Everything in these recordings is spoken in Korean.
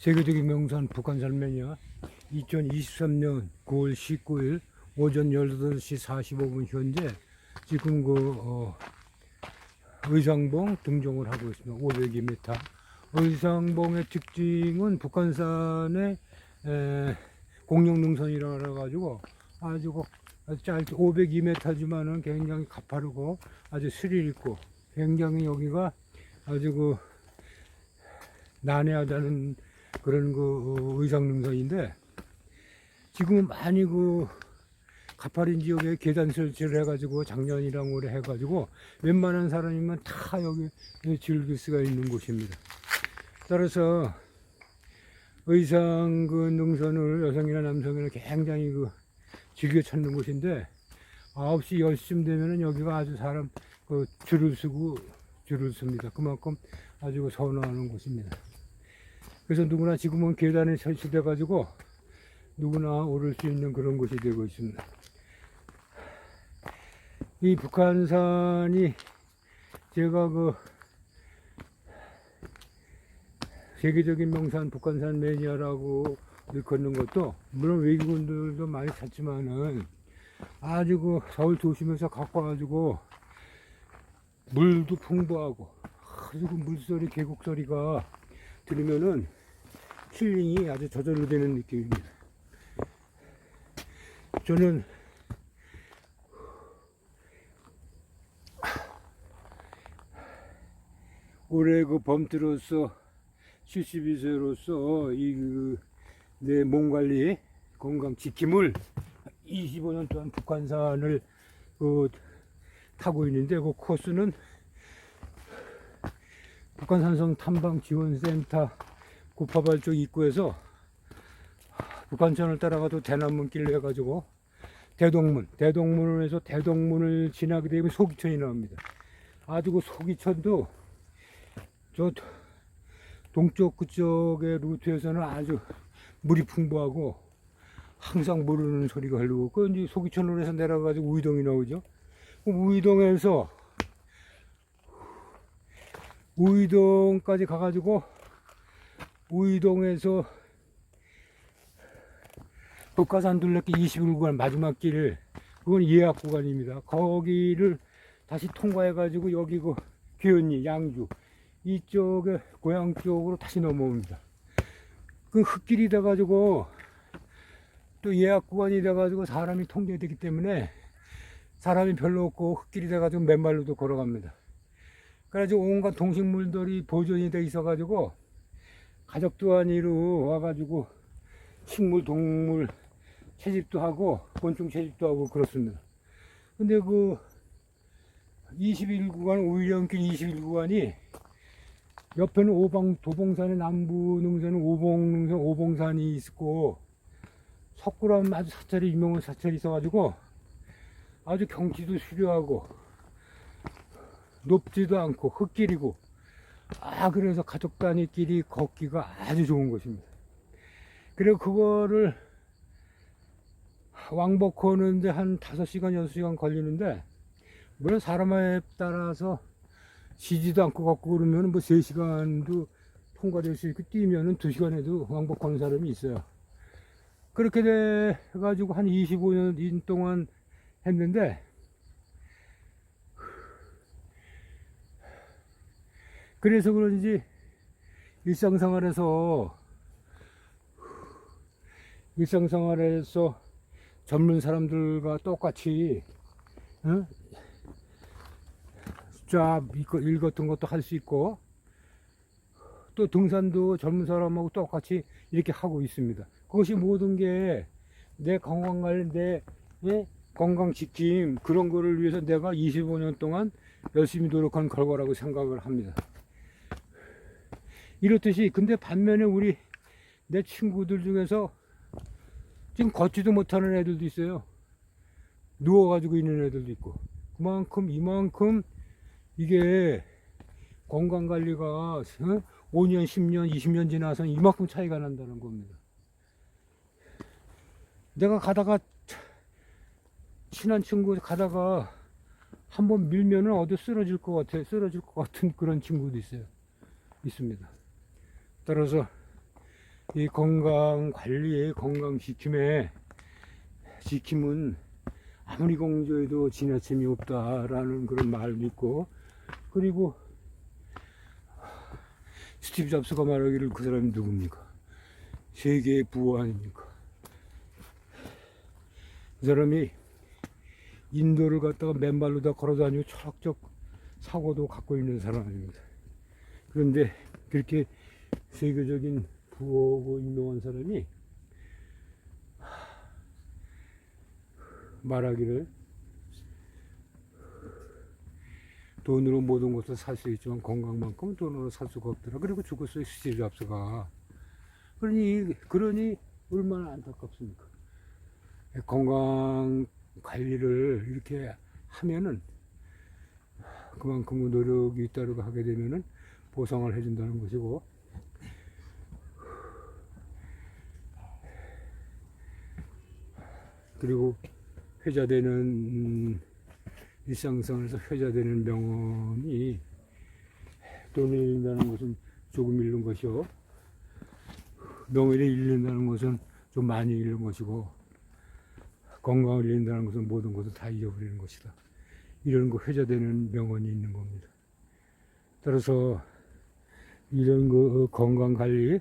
세계적인 명산 북한산 매니아 2023년 9월 19일 오전 18시 45분 현재 지금 그 어, 의상봉 등종을 하고 있습니다. 502m. 의상봉의 특징은 북한산의 에, 공룡능선이라 그래가지고 아주 그 아주 짧게 502m지만은 굉장히 가파르고 아주 스릴 있고 굉장히 여기가 아주 그 난해하다는 그런 그 어, 의상 능선인데 지금은 많이 그 가파른 지역에 계단 설치를 해가지고 작년이랑 올해 해가지고 웬만한 사람이면 다 여기 즐길 수가 있는 곳입니다. 따라서 의상 그 능선을 여성이나 남성이나 굉장히 그 즐겨 찾는 곳인데 9시 10시쯤 되면은 여기가 아주 사람 그 줄을 서고 줄을 섭니다. 그만큼 아주 그 선호하는 곳입니다. 그래서 누구나 지금은 계단에 설치돼 가지고 누구나 오를 수 있는 그런 곳이 되고 있습니다. 이 북한산이 제가 그 세계적인 명산 북한산 매니아라고 일컫는 것도 물론 외국인들도 많이 찾지만은 아주 그 서울 도심에서 갖고 와가지고 물도 풍부하고 아주 그 물소리 계곡 소리가 들으면은 힐링이 아주 저절로 되는 느낌입니다. 저는 올해 그 범트로서 72세로서 이 내 몸 관리 건강 지킴을 25년 동안 북한산을 그 타고 있는데 그 코스는 북한산성 탐방 지원센터 구파발 쪽 입구에서 북한산을 따라가도 대남문길로 해가지고 대동문, 대동문에서 대동문을 지나게 되면 소기천이 나옵니다. 아주 그 소기천도 저 동쪽 그쪽의 루트에서는 아주 물이 풍부하고 항상 모르는 소리가 흐르고 그 이제 소기천으로 해서 내려가지고 우이동이 나오죠. 그 우이동에서 우이동까지 가가지고 우이동에서 북가산 둘레길 21 구간 마지막 길을 그건 예약 구간입니다. 거기를 다시 통과해 가지고 여기 그 귀현리 양주 이쪽에 고향 쪽으로 다시 넘어옵니다. 그 흙길이 돼 가지고 또 예약 구간이 돼 가지고 사람이 통제되기 때문에 사람이 별로 없고 흙길이 돼 가지고 맨발로도 걸어갑니다. 그래가지고 온갖 동식물들이 보존이 돼 있어 가지고 가족도 아니로 와가지고 식물, 동물 채집도 하고 곤충 채집도 하고 그렇습니다. 근데 그 21구간 우이령길 21구간이 옆에는 오방 도봉산의 남부 능선은 오봉 능선 오봉산이 있고 석굴암 아주 사찰이 유명한 사찰이 있어가지고 아주 경치도 수려하고 높지도 않고 흙길이고 아 그래서 가족 단위끼리 걷기가 아주 좋은 곳입니다. 그리고 그거를 왕복하는데 한 5시간 6시간 걸리는데 물론 사람에 따라서 쉬지도 않고 걷고 그러면 뭐 3시간도 통과될 수 있고 뛰면은 2시간에도 왕복하는 사람이 있어요. 그렇게 돼 가지고 한 25년 동안 했는데 그래서 그런지 일상생활에서 일상생활에서 젊은 사람들과 똑같이 어? 쫙 읽- 읽었던 것도 할 수 있고 또 등산도 젊은 사람하고 똑같이 이렇게 하고 있습니다. 그것이 모든 게 내 건강 관리, 내 예? 건강 지킴 그런 거를 위해서 내가 25년 동안 열심히 노력한 결과라고 생각을 합니다. 이렇듯이 근데 반면에 우리 내 친구들 중에서 지금 걷지도 못하는 애들도 있어요. 누워가지고 있는 애들도 있고 그만큼 이만큼 이게 건강 관리가 어? 5년, 10년, 20년 지나서 이만큼 차이가 난다는 겁니다. 내가 가다가 친한 친구 가다가 한번 밀면은 어디 쓰러질 것 같아, 쓰러질 것 같은 그런 친구도 있어요. 있습니다. 따라서 이 건강 관리에 건강 지킴에 지킴은 아무리 공조해도 지나침이 없다라는 그런 말도 있고 그리고 스티브 잡스가 말하기를 그 사람이 누굽니까? 세계의 부호 아닙니까? 그 사람이 인도를 갔다가 맨발로 다 걸어 다니고 철학적 사고도 갖고 있는 사람입니다. 그런데 그렇게 세계적인 부호고 유명한 사람이 말하기를 돈으로 모든 것을 살 수 있지만 건강만큼 돈으로 살 수가 없더라. 그리고 죽었어요, 스티브 잡스가. 그러니, 그러니 얼마나 안타깝습니까? 건강 관리를 이렇게 하면은 그만큼 노력이 따르고 하게 되면은 보상을 해준다는 것이고 그리고 회자되는 음, 일상생활에서 회자되는 명언이 돈을 잃는다는 것은 조금 잃는 것이요. 명예를 잃는다는 것은 좀 많이 잃는 것이고 건강을 잃는다는 것은 모든 것을 다 잃어버리는 것이다. 이런 거 회자되는 명언이 있는 겁니다. 따라서 이런 그 건강 관리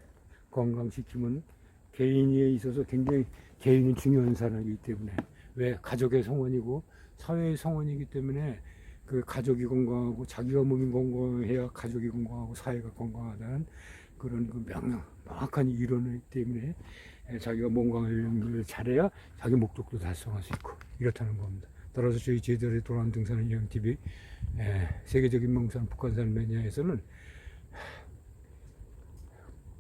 건강 지킴은 개인에 있어서 굉장히 개인이 중요한 사람이기 때문에 왜 가족의 성원이고 사회의 성원이기 때문에 그 가족이 건강하고 자기가 몸이 건강해야 가족이 건강하고 사회가 건강하다는 그런 그 명령 명확한 이론이기 때문에 에, 자기가 몸 관리를 잘해야 자기 목적도 달성할 수 있고 이렇다는 겁니다. 따라서 저희 제자리 도란 등산은 여행 TV 세계적인 명산 북한산 매니아에서는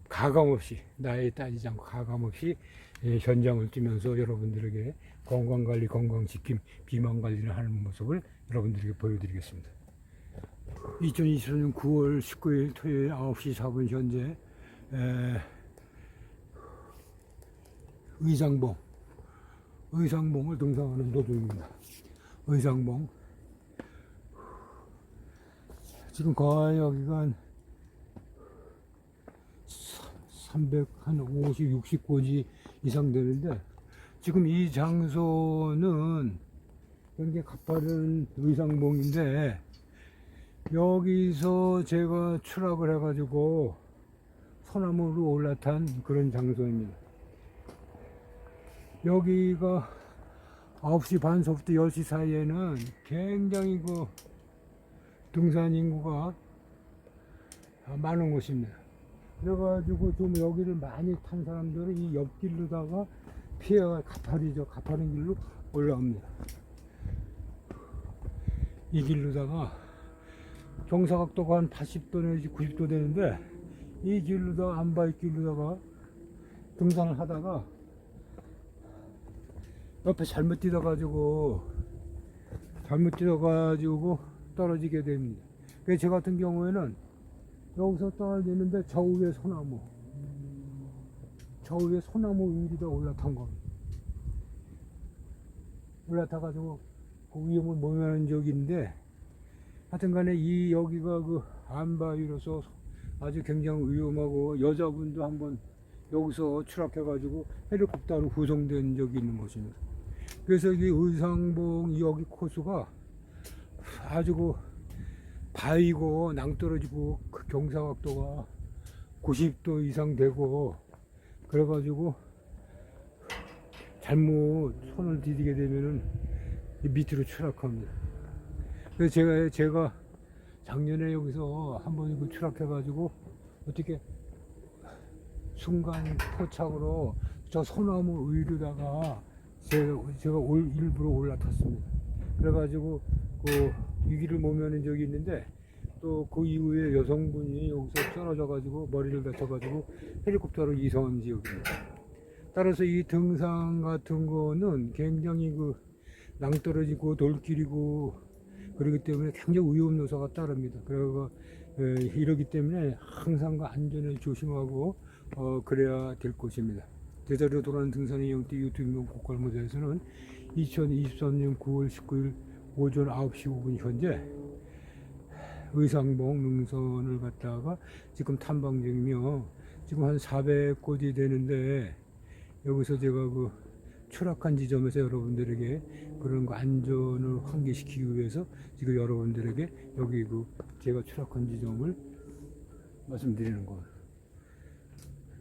가감 없이 나에 따지지 않고 가감 없이 예, 현장을 뛰면서 여러분들에게 건강관리, 건강지킴, 비만관리를 하는 모습을 여러분들에게 보여드리겠습니다. 2024년 9월 19일 토요일 9시 4분 현재 에, 의상봉 의상봉을 등산하는 도중입니다. 의상봉 지금 거의 여기가 한 300, 한 50, 60고지 이상 되는데, 지금 이 장소는 굉장히 가파른 의상봉인데, 여기서 제가 추락을 해가지고 소나무로 올라탄 그런 장소입니다. 여기가 9시 반서부터 10시 사이에는 굉장히 그 등산 인구가 많은 곳입니다. 그래가지고 좀 여기를 많이 탄 사람들은 이 옆길로다가 피해가 가파르죠. 가파른 길로 올라옵니다. 이 길로다가 경사각도가 한 80도 내지 90도 되는데 이 길로다가 안바이 길로다가 등산을 하다가 옆에 잘못 뛰어가지고 잘못 뛰어가지고 떨어지게 됩니다. 그래서 저 같은 경우에는 여기서 떨어지는데 저 위에 소나무. 저 위에 소나무 위에다 올라탄 겁니다 올라타 가지고 그 위험을 모면한 있는데 하여튼 간에 이 여기가 그 안바위로서 아주 굉장히 위험하고 여자분도 한번 여기서 추락해 가지고 헬리콥터로 구성된 적이 있는 것입니다. 그래서 이 의상봉 여기 코스가 아주 그 바위고 낭떠러지고 그 경사각도가 90도 이상 되고 그래가지고 잘못 손을 디디게 되면은 이 밑으로 추락합니다. 그래서 제가 제가 작년에 여기서 한번 추락해가지고 어떻게 순간 포착으로 저 소나무 위로다가 제가 제가 올, 일부러 올라탔습니다. 그래가지고 그 위기를 모면한 적이 있는데 또 그 이후에 여성분이 여기서 떨어져가지고 머리를 다쳐가지고 헬리콥터로 이송한 지역입니다. 따라서 이 등산 같은 거는 굉장히 그 낭떠러지고 돌길이고 그렇기 때문에 굉장히 위험 요소가 따릅니다. 그래서 에, 이러기 때문에 항상 그 안전을 조심하고 어, 그래야 될 것입니다. 제자리로 돌아가는 등산의 영띠 유튜브 고갈모자에서는 2023년 9월 19일 오전 9시 5분 현재 의상봉 능선을 갔다가 지금 탐방 중이며 지금 한 400곳이 되는데 여기서 제가 그 추락한 지점에서 여러분들에게 그런 거 안전을 환기시키기 위해서 지금 여러분들에게 여기 그 제가 추락한 지점을 말씀드리는 거예요.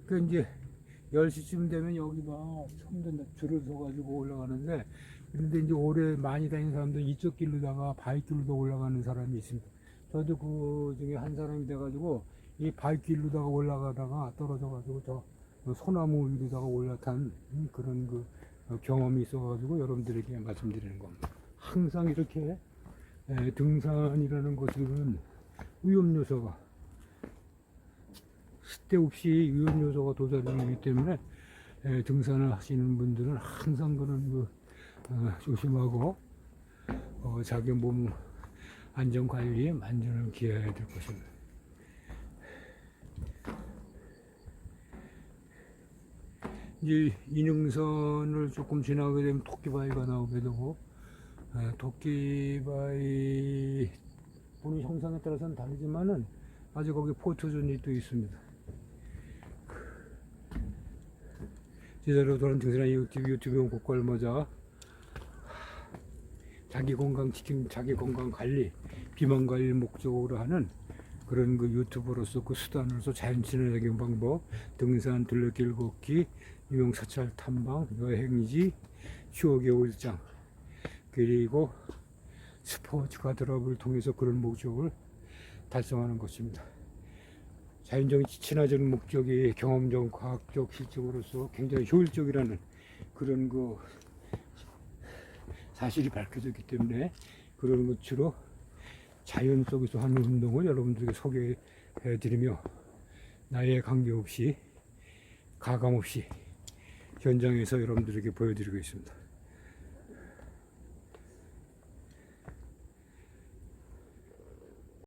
그 이제 10시쯤 되면 여기가 처음부터 줄을 서가지고 올라가는데 그런데 이제 오래 많이 다니는 사람들 이쪽 길로다가 바위길로도 올라가는 사람이 있습니다. 저도 그 중에 한 사람이 돼가지고 이 바위길로다가 올라가다가 떨어져가지고 저 소나무 위로다가 올라탄 그런 그 경험이 있어가지고 여러분들에게 말씀드리는 겁니다. 항상 이렇게 에, 등산이라는 것은 위험 요소가 쓸데없이 위험 요소가 도달하기 때문에 에, 등산을 하시는 분들은 항상 그런 그 어, 조심하고 어, 자기 몸 안전 관리에 만전을 기해야 될 것입니다. 이제 인흥선을 조금 지나게 되면 토끼바위가 나오게 되고 에, 토끼바위 보는 형상에 따라서는 다르지만은 아직 거기 포토존이 또 있습니다. 제대로 돌아온 등산한 유튜브 유튜브 곡걸 모자 자기 건강 지킴 자기 건강 관리 비만 관리 목적으로 하는 그런 그 유튜브로서 그 수단으로서 자연 친화적인 방법 등산 둘레길 걷기 유명 사찰 탐방 여행지 추억의 올장 그리고 스포츠카 드랍을 통해서 그런 목적을 달성하는 것입니다. 자연적인 친화적인 목적이 경험적, 과학적 실증으로서 굉장히 효율적이라는 그런 그 사실이 밝혀졌기 때문에 그런 것으로 자연 속에서 하는 운동을 여러분들에게 소개해 드리며 나이에 관계없이 가감 없이 현장에서 여러분들에게 보여드리고 있습니다.